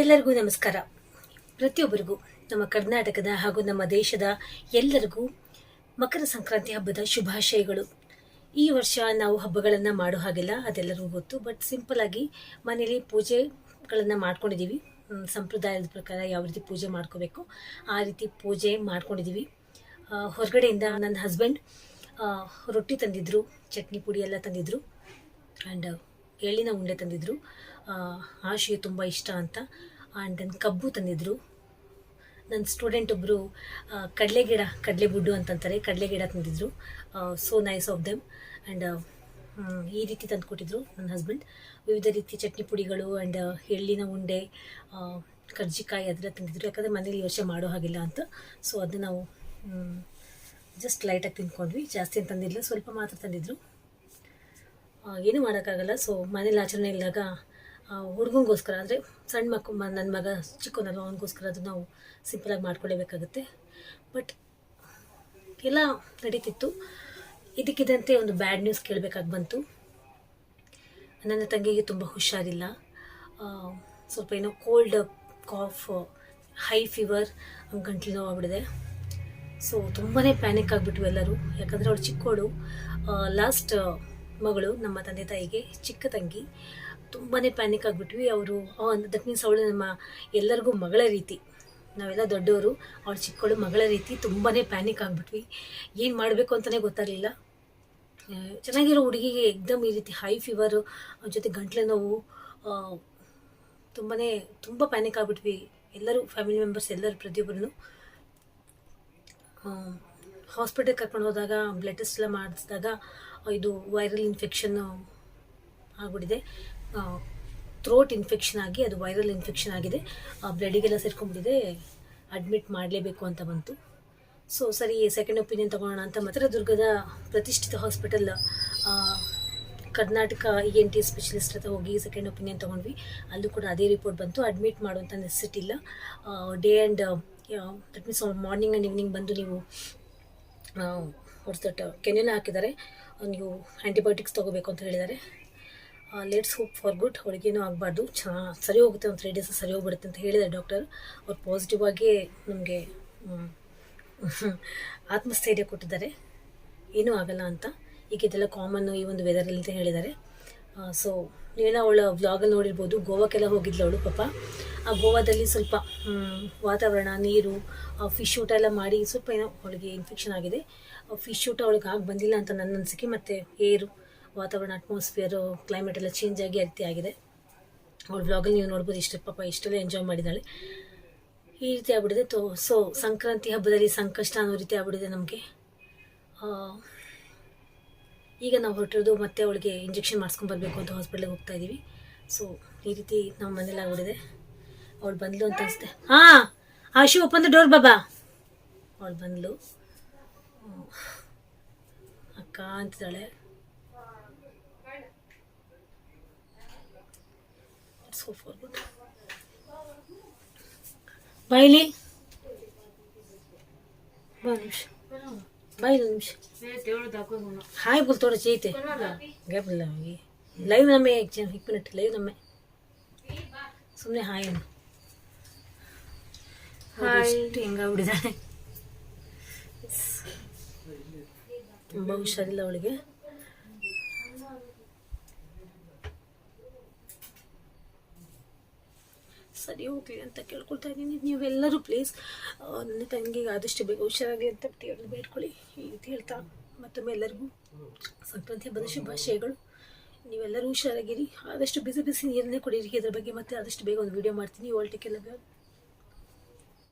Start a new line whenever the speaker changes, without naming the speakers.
ಎಲ್ಲರಿಗೂ ನಮಸ್ಕಾರ. ಪ್ರತಿಯೊಬ್ಬರಿಗೂ ನಮ್ಮ ಕರ್ನಾಟಕದ ಹಾಗೂ ನಮ್ಮ ದೇಶದ ಎಲ್ಲರಿಗೂ ಮಕರ ಸಂಕ್ರಾಂತಿ ಹಬ್ಬದ ಶುಭಾಶಯಗಳು. ಈ ವರ್ಷ ನಾವು ಹಬ್ಬಗಳನ್ನು ಮಾಡೋ ಹಾಗಿಲ್ಲ, ಅದೆಲ್ಲರಿಗೂ ಗೊತ್ತು. ಬಟ್ ಸಿಂಪಲ್ ಆಗಿ ಮನೇಲಿ ಪೂಜೆಗಳನ್ನು ಮಾಡ್ಕೊಂಡಿದ್ದೀವಿ ಸಂಪ್ರದಾಯದ ಪ್ರಕಾರ ಯಾವ ರೀತಿ ಪೂಜೆ ಮಾಡ್ಕೋಬೇಕು, ಆ ರೀತಿ ಪೂಜೆ ಮಾಡ್ಕೊಂಡಿದ್ದೀವಿ ಹೊರಗಡೆಯಿಂದ ನನ್ನ ಹಸ್ಬೆಂಡ್ ರೊಟ್ಟಿ ತಂದಿದ್ರು, ಚಟ್ನಿ ಪುಡಿ ಎಲ್ಲ ತಂದಿದ್ರು. ಆ್ಯಂಡ್ ಎಳ್ಳಿನ ಉಂಡೆ ತಂದಿದ್ರು. ಆಶಿಗೆ ತುಂಬ ಇಷ್ಟ ಅಂತ. ಆ್ಯಂಡ್ ದೆನ್ ಕಬ್ಬು ತಂದಿದ್ರು. ನನ್ನ ಸ್ಟೂಡೆಂಟ್ ಒಬ್ಬರು ಕಡಲೆ ಗಿಡ ಕಡಲೆ ಬುಡ್ಡು ಅಂತಂತಾರೆ ಕಡಲೆ ಗಿಡ ತಂದಿದ್ರು so nice of them and ಈ ರೀತಿ ತಂದು ಕೊಟ್ಟಿದ್ರು ನನ್ನ ಹಸ್ಬೆಂಡ್ ವಿವಿಧ ರೀತಿ ಚಟ್ನಿ ಪುಡಿಗಳು ಆ್ಯಂಡ್ ಎಳ್ಳಿನ ಉಂಡೆ ಕರ್ಜಿಕಾಯಿ ಅದೆಲ್ಲ ತಂದಿದ್ರು. ಯಾಕಂದರೆ ಮನೇಲಿ ಯೋಚನೆ ಮಾಡೋ ಹಾಗಿಲ್ಲ ಅಂತ. ಸೊ ಅದನ್ನ ನಾವು ಜಸ್ಟ್ ಲೈಟಾಗಿ ತಿಂದ್ಕೊಂಡ್ವಿ. ಜಾಸ್ತಿ ತಂದಿಲ್ಲ. ಸ್ವಲ್ಪ ಮಾತ್ರ ತಂದಿದ್ರು. ಏನೂ ಮಾಡೋಕ್ಕಾಗಲ್ಲ. ಸೊ ಮನೇಲಿ ಆಚರಣೆ ಇದ್ದಾಗ ಹುಡುಗನಿಗೋಸ್ಕರ ಅಂದರೆ ಸಣ್ಣ ಮಕ್ಕ ನನ್ನ ಮಗ ಚಿಕ್ಕನಲ್ಲ ಅವನಿಗೋಸ್ಕರ ಅದು ನಾವು ಸಿಂಪಲಾಗಿ ಮಾಡ್ಕೊಳ್ಳೇಬೇಕಾಗುತ್ತೆ ಬಟ್ ಎಲ್ಲ ನಡೀತಿತ್ತು. ಇದಕ್ಕಿದಂತೆ ಒಂದು ಬ್ಯಾಡ್ ನ್ಯೂಸ್ ಕೇಳಬೇಕಾಗಿ ಬಂತು. ನನ್ನ ತಂಗಿಗೆ ತುಂಬ ಹುಷಾರಿಲ್ಲ. ಸ್ವಲ್ಪ ಏನೋ ಕೋಲ್ಡ್ ಕಾಫ್ ಹೈ ಫೀವರ್ ಗಂಟ್ಲು ನೋವು ಆಗ್ಬಿಡಿದೆ ಸೊ ತುಂಬಾ ಪ್ಯಾನಿಕ್ ಆಗಿಬಿಟ್ವಿ ಎಲ್ಲರೂ. ಯಾಕಂದರೆ ಅವಳು ಚಿಕ್ಕವಳು ಲಾಸ್ಟ್ ಮಗಳು, ನಮ್ಮ ತಂದೆ ತಾಯಿಗೆ ಚಿಕ್ಕ ತಂಗಿ ತುಂಬಾ ಪ್ಯಾನಿಕ್ ಆಗಿಬಿಟ್ವಿ. ಅವರು ದಟ್ ಮೀನ್ಸ್ ಅವಳು ನಮ್ಮ ಎಲ್ಲರಿಗೂ ಮಗಳ ರೀತಿ. ನಾವೆಲ್ಲ ದೊಡ್ಡವರು ಅವಳು ಚಿಕ್ಕವಳು ಮಗಳ ರೀತಿ ತುಂಬಾ ಪ್ಯಾನಿಕ್ ಆಗಿಬಿಟ್ವಿ. ಏನು ಮಾಡಬೇಕು ಅಂತಲೇ ಗೊತ್ತಾಗಲಿಲ್ಲ. ಚೆನ್ನಾಗಿರೋ ಹುಡುಗಿಗೆ ಎಕ್ದಮ್ ಈ ರೀತಿ ಹೈ ಫೀವರು ಜೊತೆ ಗಂಟ್ಲೆ ನೋವು ತುಂಬಾ ತುಂಬ ಪ್ಯಾನಿಕ್ ಆಗಿಬಿಟ್ವಿ. ಎಲ್ಲರೂ ಫ್ಯಾಮಿಲಿ ಮೆಂಬರ್ಸ್ ಎಲ್ಲರೂ ಪ್ರತಿಯೊಬ್ಬರೂ ಹಾಸ್ಪಿಟಲ್ ಕರ್ಕೊಂಡು ಹೋದಾಗ ಬ್ಲಡ್ ಟೆಸ್ಟ್ ಎಲ್ಲ ಮಾಡಿಸಿದಾಗ, ಇದು ವೈರಲ್ ಇನ್ಫೆಕ್ಷನ್ ಆಗ್ಬಿಟ್ಟಿದೆ. ಥ್ರೋಟ್ ಇನ್ಫೆಕ್ಷನ್ ಆಗಿ, ಅದು ವೈರಲ್ ಇನ್ಫೆಕ್ಷನ್ ಆಗಿದೆ. ಬ್ಲಡಿಗೆಲ್ಲ ಸೇರ್ಕೊಂಡ್ಬಿಟ್ಟಿದೆ. ಅಡ್ಮಿಟ್ ಮಾಡಲೇಬೇಕು ಅಂತ ಬಂತು. ಸೊ ಸರಿ ಸೆಕೆಂಡ್ ಒಪಿನಿಯನ್ ತಗೊಳ್ಳೋಣ ಅಂತ ಚಿತ್ರದುರ್ಗದ ಪ್ರತಿಷ್ಠಿತ hospital Karnataka E N T specialist ಹತ್ರ ಹೋಗಿ ಸೆಕೆಂಡ್ ಒಪಿನಿಯನ್ ತೊಗೊಂಡ್ವಿ. ಅಲ್ಲೂ ಕೂಡ ಅದೇ ರಿಪೋರ್ಟ್ ಬಂತು. ಅಡ್ಮಿಟ್ ಮಾಡುವಂಥ ನೆಸೆಸಿಟಿ ಇಲ್ಲ. Day and that means morning and evening ಬಂದು ನೀವು ದಟ್ ಕೆನೆನ ಹಾಕಿದ್ದಾರೆ. ನೀವು ಆ್ಯಂಟಿಬಯೋಟಿಕ್ಸ್ ತೊಗೋಬೇಕು ಅಂತ ಹೇಳಿದ್ದಾರೆ. ಲೆಟ್ಸ್ ಹೋಪ್ ಫಾರ್ ಗುಡ್ ಹೋಳಿಗೆನೂ ಆಗಬಾರ್ದು. ಚಾ, ಸರಿ ಹೋಗುತ್ತೆ ಒಂದು ತ್ರೀ ಡೇಸ್ ಸರಿ ಹೋಗ್ಬಿಡುತ್ತೆ ಅಂತ ಹೇಳಿದ್ದಾರೆ ಡಾಕ್ಟರ್ ಅವ್ರು ಪಾಸಿಟಿವ್ ಆಗಿ ನಮಗೆ ಆತ್ಮಸ್ಥೈರ್ಯ ಕೊಟ್ಟಿದ್ದಾರೆ. ಏನೂ ಆಗಲ್ಲ ಅಂತ. ಈಗ ಇದೆಲ್ಲ ಕಾಮನ್ನು ಈ ಒಂದು ವೆದರಲ್ಲಿ ಅಂತ ಹೇಳಿದ್ದಾರೆ. ಸೊ ನೀವೆಲ್ಲ ಅವಳ ವ್ಲಾಗಲ್ಲಿ ನೋಡಿರ್ಬೋದು. ಗೋವಾಕ್ಕೆಲ್ಲ ಹೋಗಿದ್ಲು ಅವಳು ಪಾಪ. ಆ ಗೋವಾದಲ್ಲಿ ಸ್ವಲ್ಪ ವಾತಾವರಣ, ನೀರು ಫಿಶ್ ಊಟ ಎಲ್ಲ ಮಾಡಿ ಸ್ವಲ್ಪ ಏನೋ ಅವಳಿಗೆ ಇನ್ಫೆಕ್ಷನ್ ಆಗಿದೆ. ಫಿಶ್ ಊಟ ಅವಳಿಗೆ ಆಗಿ ಬಂದಿಲ್ಲ ಅಂತ ನನ್ನ ಅನಿಸಿಕೆ ಮತ್ತು ಏರು ವಾತಾವರಣ ಅಟ್ಮಾಸ್ಫಿಯರು ಕ್ಲೈಮೇಟ್ ಎಲ್ಲ ಚೇಂಜ್ ಆಗಿ ರೀತಿ ಆಗಿದೆ. ಅವಳ ವ್ಲಾಗಲ್ಲಿ ನೀವು ನೋಡ್ಬೋದು ಇಷ್ಟು, ಪಾಪ ಇಷ್ಟೆಲ್ಲ ಎಂಜಾಯ್ ಮಾಡಿದ್ದಾಳೆ. ಈ ರೀತಿ ಆಗ್ಬಿಟ್ಟಿದೆ. ತೋ ಸೊ ಸಂಕ್ರಾಂತಿ ಹಬ್ಬದಲ್ಲಿ ಸಂಕಷ್ಟ ಅನ್ನೋ ರೀತಿ ಆಗ್ಬಿಟ್ಟಿದೆ ನಮಗೆ. ಈಗ ನಾವು ಹೊರಟಿರೋದು ಮತ್ತೆ ಅವಳಿಗೆ ಇಂಜೆಕ್ಷನ್ ಮಾಡಿಸ್ಕೊಂಡು ಬರಬೇಕು ಅಂತ ಹಾಸ್ಪಿಟ್ಲಿಗೆ ಹೋಗ್ತಾ ಇದ್ದೀವಿ ಸೊ ಈ ರೀತಿ ನಮ್ಮ ಮನೇಲಿ ಆಗ್ಬಿಟ್ಟಿದೆ. ಅವ್ಳು ಬಂದ್ಲು ಅಂತ ಅನಿಸುತ್ತೆ ಹಾಂ ಆಶು ಓಪನ್ ದ ಡೋರ್ ಬಾಬಾ ಅವಳು ಬಂದ್ಲು ಅಕ್ಕ ಅಂತಿದ್ದಾಳೆ ಬೈಲಿ ನಿಮಿಷ ಬೈಲಿ ನಿಮಿಷ ಹಾಯ್ ಬುಲ್ ತೋಡ ಚೀತೆ ಗೇಬಲ್ಲ ಲೈವ್ ನಮ್ಮೆ ಎಕ್ಸಾಮ್ ಮಿನಿಟ್ ಲೈವ್ ನಮ್ಮೆ ಸುಮ್ಮನೆ ಹಾಯ್ ಅನ್ನು ಎಷ್ಟು ಹೆಂಗಾಗ್ಬಿಟ್ಟಿದ್ದಾಳೆ ತುಂಬ ಹುಷಾರಿಲ್ಲ ಅವಳಿಗೆ. ಸರಿ ಹೋಗ್ಲಿ ಅಂತ ಕೇಳ್ಕೊಳ್ತಾ ಇದ್ದೀನಿ. ನೀವೆಲ್ಲರೂ ಪ್ಲೀಸ್ ನನ್ನ ತಂಗಿಗೆ ಆದಷ್ಟು ಬೇಗ ಹುಷಾರಾಗಿ ಅಂತ ದೇವ್ರನ್ನ ಬೇಡ್ಕೊಳ್ಳಿ. ಈ ರೀತಿ ಹೇಳ್ತಾ ಮತ್ತೊಮ್ಮೆ ಎಲ್ಲರಿಗೂ ಸಂಕ್ರಾಂತಿ ಹಬ್ಬದ ಶುಭಾಶಯಗಳು. ನೀವೆಲ್ಲರೂ ಹುಷಾರಾಗಿರಿ. ಆದಷ್ಟು ಬಿಸಿ ಬಿಸಿ ನೀರನ್ನೇ ಕೊಡಿರಿ ಇದ್ರ ಬಗ್ಗೆ ಮತ್ತೆ ಆದಷ್ಟು ಬೇಗ ಒಂದು ವಿಡಿಯೋ ಮಾಡ್ತೀನಿ. ಓಲ್ಟಿಕ್ಕೆಲ್ಲ